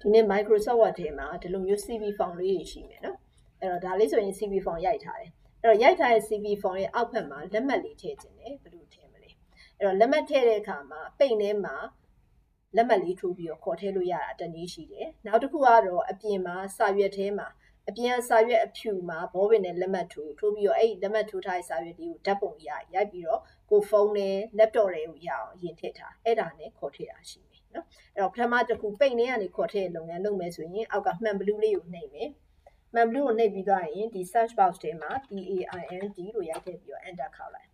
ဒီနေ့ Microsoft Word ထဲမှာဒီလိုမျိုး CV form လေးတွေရှိမယ်နော်အဲ့တော့ဒါလေးဆိုရင် CV form ရိုက်ထားတယ်အဲ့တော့ရိုက်ထားတဲ့ CV form ရဲ့အောက်ဘက်မှာလက်မှတ်လေးထည့်ခြင်းတယ်ဘယ်လိုထည့်မလဲအဲ့တော့လက်မှတ်ထည့်တဲ့အခါမှာပိတ်ထဲမှာလက်မှတ်လေးထိုးပြီးတော့ခေါ်ထည့်လို့ရတာတနည်းရှိတယ်နောက်တစ်ခုကတော့အပြင်မှာစာရွက်ထဲမှာအပြင်စာရွက်အဖြူမှာဘောပင်နဲ့လက်မှတ်ထိုးထိုးပြီးတော့အဲ့ဒီလက်မှတ်ထိုးထားတဲ့စာရွက်လေးကိုဓာတ်ပုံရိုက်ရိုက်ပြီးတော့ကိုဖုန်းနဲ့ laptop တွေကိုရအောင်ရင်ထည့်ထားအဲ့ဒါနဲ့ခေါ်ထည့်တာရှိတယ် နော်အဲ့တော့ပထမတစ်ခုပိတ်နေကနေခေါ်ထည့်လုပ်ငန်းလုပ်မယ်ဆိုရင်အောက်ကမှန်ဘလူးလေးကိုနှိပ်မယ်မှန်ဘလူးကိုနှိပ်ပြီးသွားရင်ဒီ search box ထဲမှာ PAIND လို့ရိုက်ထည့်ပြီးတော့ enter ခေါက်လိုက်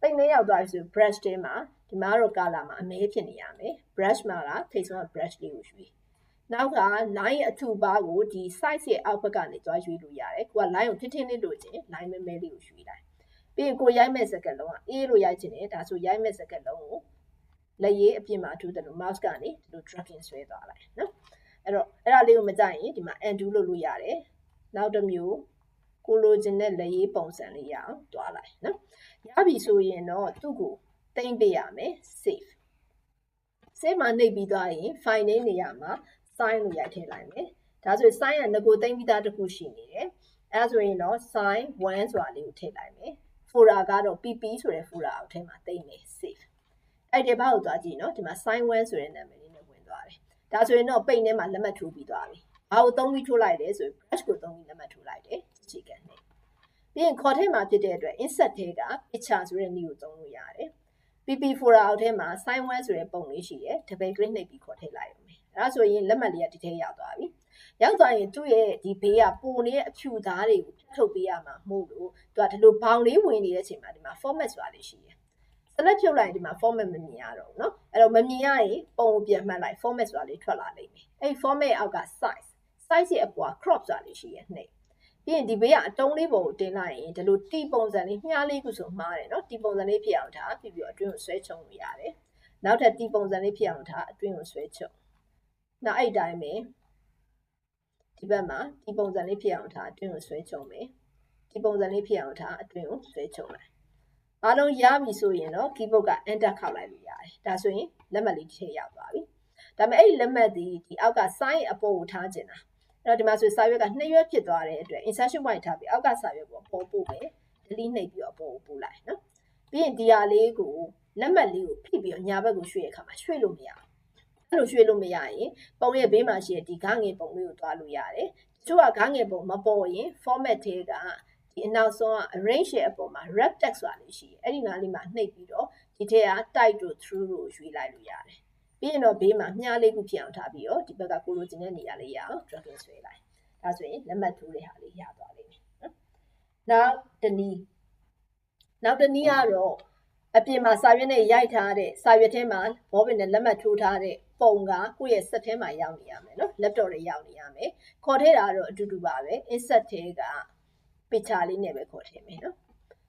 ပိတ်နေရောက်သွားပြီဆို brush ထဲမှာဒီမှာတော့ color မှာအမဲဖြစ်နေရမယ် brush မှာကထိတ်ဆုံး brush လေးကိုရွှေ့နောက်က line အထူပါကိုဒီ size ရဲ့အောက်ဘက်ကနေကြွားရွှေ့လို့ရတယ်ကိုက line ကိုထင်းထင်းလေးလို့ခြင်း line မဲမဲလေးကိုရွှေ့လိုက်ပြီးရင်ကိုရိုက်မဲ့စကလုံးက A လို့ရိုက်ခြင်းတယ်ဒါဆိုရိုက်မဲ့စကလုံးကို လက်ရည်အပြင်မှာထူတယ်လို့ mouse ကနေဒီလို dragging ဆွဲသွားလိုက်နော်အဲ့တော့အဲ့ဒါလေးကိုမကြိုက်ရင်ဒီမှာ undo လုပ်လို့ရတယ်နောက်တစ်မျိုးကိုလိုချင်တဲ့လက်ရည်ပုံစံလေးရအောင်တွားလိုက်နော်ရပြီဆိုရင်တော့သူ့ကိုတင်ပေးရမယ် save save မှာနှိပ်ပြီးသွားရင် file name နေရာမှာ sign လို့ရိုက်ထည့်လိုက်မယ်ဒါဆိုရင် sign ကငကိုတင်ပြီးသားတစ်ခုရှိနေတယ်အဲဆိုရင်တော့ sign 1ဆိုတာလေးကိုထည့်လိုက်မယ် folder ကတော့ pp ဆိုတဲ့ folder အောက်ထဲမှာတင်မယ် save အဲ့ဒီဘာကိုသွားကြည့်နော်ဒီမှာ sign 1ဆိုတဲ့နာမည်လေးနဲ့ဝင်သွားတယ်ဒါဆိုရင်တော့ပိတ်ထဲမှာလက်မှတ်ထိုးပြီးသွားပြီဘာကိုသုံးပြီးထိုးလိုက်လဲဆိုရင် brush ကိုသုံးပြီးလက်မှတ်ထိုးလိုက်တယ်အခြေခံနဲ့ပြီးရင်ခေါ်ထဲမှာဖြစ်တဲ့အတွက် insert ထဲက picture ဆိုတဲ့နည်းကိုသုံးလို့ရတယ် pp folder အောက်ထဲမှာ sign 1ဆိုတဲ့ပုံလေးရှိတယ် double click နှိပ်ပြီးခေါ်ထည့်လိုက်ရမယ်အဲဒါဆိုရင်လက်မှတ်လေးကဒီထဲရောက်သွားပြီရောက်သွားရင်သူ့ရဲ့ဒီဘေးကပုံနေတဲ့အဖြူသားတွေကိုထုတ်ပေးရမှာမဟုတ်လို့သူကဒီလိုဘောင်လေးဝင်နေတဲ့အချိန်မှာဒီမှာ format ဆိုတာလေးရှိတယ် select ဖြုတ်လိုက်ဒီမှာ format မမြင်ရတော့ဘူးเนาะအဲ့တော့မမြင်ရရင်ပုံကိုပြန်မှတ်လိုက် format ဆိုတာလေးထွက်လာလိမ့်မယ်အဲ့ format အောက်က size size ရဲ့အပေါ် crop ဆိုတာလေးရှိရနှိပ်ပြီးရင်ဒီဘေးကအတုံးလေးပုံကိုတင်လိုက်ရင်ဒီလိုတီပုံစံလေးမြားလေးခုဆိုမှားတယ်เนาะတီပုံစံလေးဖြစ်အောင်ထားပြီးပြီးအတွင်းကိုဆွဲချုံလို့ရတယ်နောက်ထပ်တီပုံစံလေးဖြစ်အောင်ထားအတွင်းကိုဆွဲချုံနောက်အဲ့တိုင်းပဲဒီဘက်မှာဒီပုံစံလေးဖြစ်အောင်ထားအတွင်းကိုဆွဲချုံမယ်ဒီပုံစံလေးဖြစ်အောင်ထားအတွင်းကိုဆွဲချုံလိုက် အားလုံးရပြီဆိုရင်တော့ keyboard က enter ခောက်လိုက်လို့ရတယ်ဒါဆိုရင်လက်မှတ်လေးတစ်ထည့်ရောက်သွားပြီဒါပေမဲ့အဲ့ဒီလက်မှတ်ဒီဒီအောက်က sign အပေါ်ကိုထားကျင်တာအဲ့တော့ဒီမှာဆိုစာရွက်ကနှစ်ရွက်ဖြစ်သွားတဲ့အတွက် insertion point ထားပြီးအောက်ကစာရွက်ပေါ်ပေါ်ပို့မယ် delete နှိပ်ပြီးတော့ပေါ်ကိုပို့လိုက်နော်ပြီးရင်ဒီဟာလေးကိုလက်မှတ်လေးကိုဖိပြီးတော့ညာဘက်ကိုရွှေ့ရခါမှာရွှေ့လို့မရဘူးအဲ့လိုရွှေ့လို့မရရင်ပုံရဲ့ဘေးမှာရှိတဲ့ဒီဂငယ်ပုံလေးကိုတွားလို့ရတယ်တချို့ကဂငယ်ပုံမပေါ်ရင် format ထဲကဒီ အနောက်ဆုံးက arrange ရဲ့အပေါ်မှာ wrap text ဆိုတာလေးရှိတယ်အဲ့ဒီနားလေးမှာနှိပ်ပြီးတော့ဒီထဲက type တို့ through တို့ရွေးလိုက်လို့ရတယ်ပြီးရင်တော့ဘေးမှာမြားလေးခုဖြစ်အောင်ထားပြီးတော့ဒီဘက်ကကိုလိုချင်တဲ့နေရာလေးရအောင် drag and ဆွဲလိုက်ဒါဆိုရင်လက်မှတ်ထိုးတဲ့ဟာလေးရသွားလိမ့်မယ်နော်နောက်တနည်းနောက်တနည်းကတော့အပြင်မှာစာရွက်နဲ့ရိုက်ထားတဲ့စာရွက်ထဲမှာဘောပင်နဲ့လက်မှတ်ထိုးထားတဲ့ပုံကကိုယ့်ရဲ့စက်ထဲမှာရောက်နေရမယ်နော် laptop တွေရောက်နေရမယ်ခေါ်ထဲတာတော့အတူတူပါပဲ insert ထဲက picture လေးနဲ့ပဲခေါ်ထည့်မယ်နော်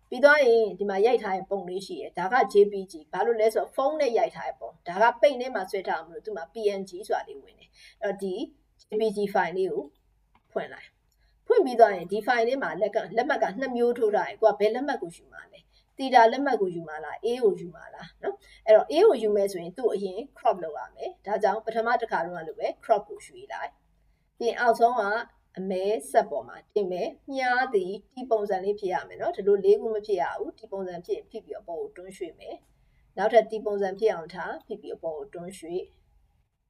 ပြီးတော့ရင်ဒီမှာရိုက်ထားတဲ့ပုံလေးရှိတယ်ဒါက JPG ဘာလို့လဲဆိုတော့ဖုန်းနဲ့ရိုက်ထားတဲ့ပုံဒါကပိတ်ထဲမှာဆွဲထားအောင်လို့သူမှာ PNG ဆိုတာလေးဝင်တယ်အဲ့တော့ဒီ JPG file လေးကိုဖွင့်လိုက်ဖွင့်ပြီးတော့ရင်ဒီ file လေးမှာလက်ကလက်မှတ်ကနှစ်မျိုးထိုးထားတယ်ကိုကဘယ်လက်မှတ်ကိုယူမှာလဲတီတာလက်မှတ်ကိုယူမှာလား A ကိုယူမှာလားနော်အဲ့တော့ A ကိုယူမယ်ဆိုရင်သူ့အရင် crop လုပ်ရမယ်ဒါကြောင့်ပထမတစ်ခါလုံးကလိုပဲ crop ကိုယူလိုက်ပြီးအောက်ဆုံးက အမဲဆက်ပေါ်မှာတင်မယ်မြားသည်ဒီပုံစံလေးဖြစ်ရမယ်နော်ဒီလိုလေးခုမဖြစ်ရဘူးဒီပုံစံဖြစ်ဖြစ်ပြီးအပေါ်ကိုတွန်းရွှေ့မယ်နောက်ထပ်ဒီပုံစံဖြစ်အောင်ထားဖြစ်ပြီးအပေါ်ကိုတွန်းရွှေ့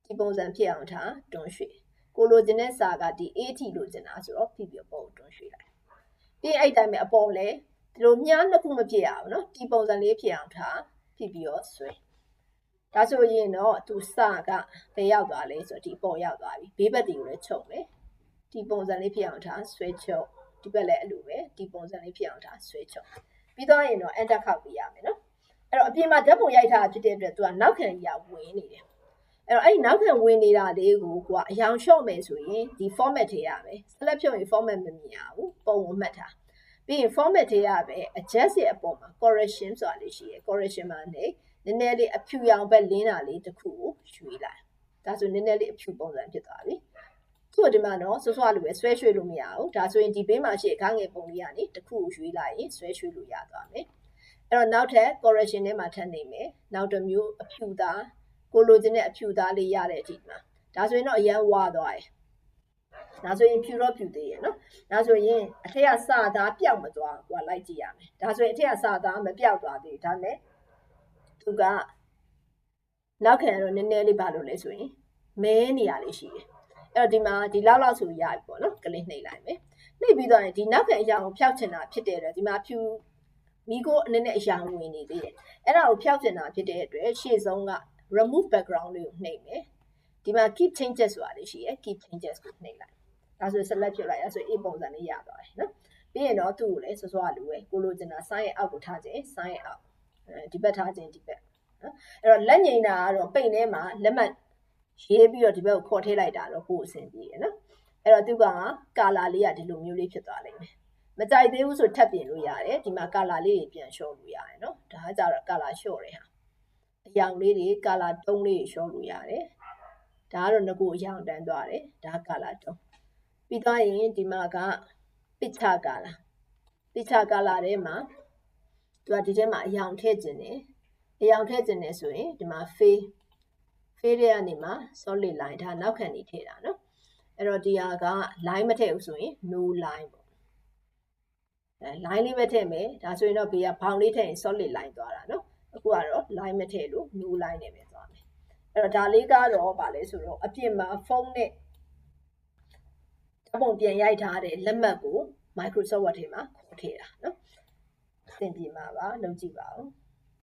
ဒီပုံစံဖြစ်အောင်ထားတွန်းရွှေ့ကိုလိုချင်တဲ့စာကဒီ AT လိုချင်တာဆိုတော့ဖြစ်ပြီးအပေါ်ကိုတွန်းရွှေ့လိုက်ပြီးအဲ့တိုင်းပဲအပေါ်လည်းဒီလိုမြားနှစ်ခုမဖြစ်ရဘူးနော်ဒီပုံစံလေးဖြစ်အောင်ထားဖြစ်ပြီးတော့ဆွဲဒါဆိုရင်တော့သူစကဘယ်ရောက်သွားလဲဆိုတော့ဒီပေါ်ရောက်သွားပြီဘေးဘက်တွေကိုလည်းချုပ်မယ် ဒီပုံစံလေးဖြစ်အောင်ထားဆွဲချုပ်ဒီဘက်လည်းအဲ့လိုပဲဒီပုံစံလေးဖြစ်အောင်ထားဆွဲချုပ်ပြီးတော့ရင်တော့ enter ခောက်ပြရမယ်နော်အဲ့တော့အပြင်မှာဓာတ်ပုံရိုက်ထားဖြစ်တဲ့အတွက်သူကနောက်ခံကြီးကဝင်နေတယ်အဲ့တော့အဲ့ဒီနောက်ခံဝင်နေတာလေးကိုကိုကအယောင်လျှော့မယ်ဆိုရင်ဒီ format ထဲရမယ် select ဖြုတ်ရင် format မမြင်ရဘူးပုံကိုမှတ်ထားပြီးရင် format ထဲရပဲ adjust ရဲ့အပေါ်မှာ correction ဆိုတာလေးရှိရယ် correction မှာနေနည်းနည်းလေးအဖြူရောင်ဘက်လင်းတာလေးတစ်ခုကိုရွှေ့လိုက်ဒါဆိုနည်းနည်းလေးအဖြူပုံစံဖြစ်သွားပြီ သူ့ဒီမှာတော့ဆွဆွလိုပဲဆွဲရွှေ့လို့မရဘူးဒါဆိုရင်ဒီဘေးမှာရှိခန်းငယ်ပုံလေးကနေတစ်ခုကိုရွှေ့လိုက်ရင်ဆွဲရွှေ့လို့ရသွားမယ်အဲ့တော့နောက်ထပ် correction ထဲမှာထပ်နေမယ်နောက်တစ်မျိုးအဖြူသားကိုလိုချင်တဲ့အဖြူသားလေးရတဲ့အထိမှာဒါဒါဆိုရင်တော့အရန်ဝါသွားတယ်ဒါဆိုရင်ဖြူတော့ဖြူသေးရဲ့နော်ဒါဆိုရင်အထက်ကစာသားပျောက်မသွားဘူးကလိုက်ကြည့်ရမယ်ဒါဆိုရင်အထက်ကစာသားမပျောက်သွားသေးဘူးဒါနဲ့သူကနောက်ခံတော့နည်းနည်းလေးပါလို့လဲဆိုရင်မဲနေရလေးရှိတယ် အဲ့တော့ဒီမှာဒီလောက်လောက်ဆိုရပြီပေါ့နော်ကလေးနှိပ်လိုက်မယ်နှိပ်ပြီးတော့ရင်ဒီနောက်ခံအရာကိုဖျောက်ချင်တာဖြစ်တဲ့အတွက်ဒီမှာဖြူမိကိုအနေနဲ့အရာဝင်နေသေးတယ်အဲ့ဒါကိုဖျောက်ချင်တာဖြစ်တဲ့အတွက်ရှေ့ဆုံးက remove background လေးကိုနှိပ်မယ်ဒီမှာ keep changes ဆိုတာလေးရှိရယ် keep changes ကိုနှိပ်လိုက်ဒါဆို select ဖြစ်လိုက်အဲ့ဆို A ပုံစံလေးရသွားတယ်နော်ပြီးရင်တော့သူ့ကိုလည်းစောစောကလိုပဲကိုလိုချင်တာ sign ရဲ့အောက်ကိုထားခြင်း sign ရဲ့အောက်အဲဒီဘက်ထားခြင်းဒီဘက်နော်အဲ့တော့လက်ငိန်တာကတော့ပိတ်ထဲမှာလက်မှတ် ရေးပြီးတော့ဒီဘက်ကိုခေါ်ထည့်လိုက်တာတော့ပို့အဆင်ပြေရနော်အဲ့တော့သူကကာလာလေးကဒီလိုမျိုးလေးဖြစ်သွားလိမ့်မယ်မကြိုက်သေးဘူးဆိုထပ်ပြင်လို့ရတယ်ဒီမှာကာလာလေးတွေပြန်လျှော့လို့ရတယ်နော်ဒါကကြတော့ကာလာလျှော့တယ်ဟာအယောင်လေးတွေကာလာတုံးလေးတွေလျှော့လို့ရတယ်ဒါကတော့ငကိုအယောင်တန်းသွားတယ်ဒါကာလာတုံးပြီးသွားရင်ဒီမှာကပစ်ချကာလာပစ်ချကာလာထဲမှာသူကဒီထဲမှာအယောင်ထည့်ခြင်းတယ်အယောင်ထည့်ခြင်းတယ်ဆိုရင်ဒီမှာ face face ရဲ့ကနေမှာ solid line ဒါနောက်ခံနေထည့်တာနော်အဲ့တော့ဒီဟာက line မထည့်ဘူးဆိုရင် no line ပေါ့အဲ line လေးပဲထည့်မယ်ဒါဆိုရင်တော့ဘေးကဘောင်လေးထည့်ရင် solid line သွားတာနော်အခုကတော့ line မထည့်လို့ no line နဲ့ပဲသွားမယ်အဲ့တော့ဒါလေးကတော့ဗာလဲဆိုတော့အပြင်မှာဖုန်းနဲ့ဓာတ်ပုံပြန်ရိုက်ထားတဲ့လက်မှတ်ကို Microsoft Word ထဲမှာခေါ်ထည့်တာနော်သင်ပြမှာပါလုပ်ကြည့်ပါဦး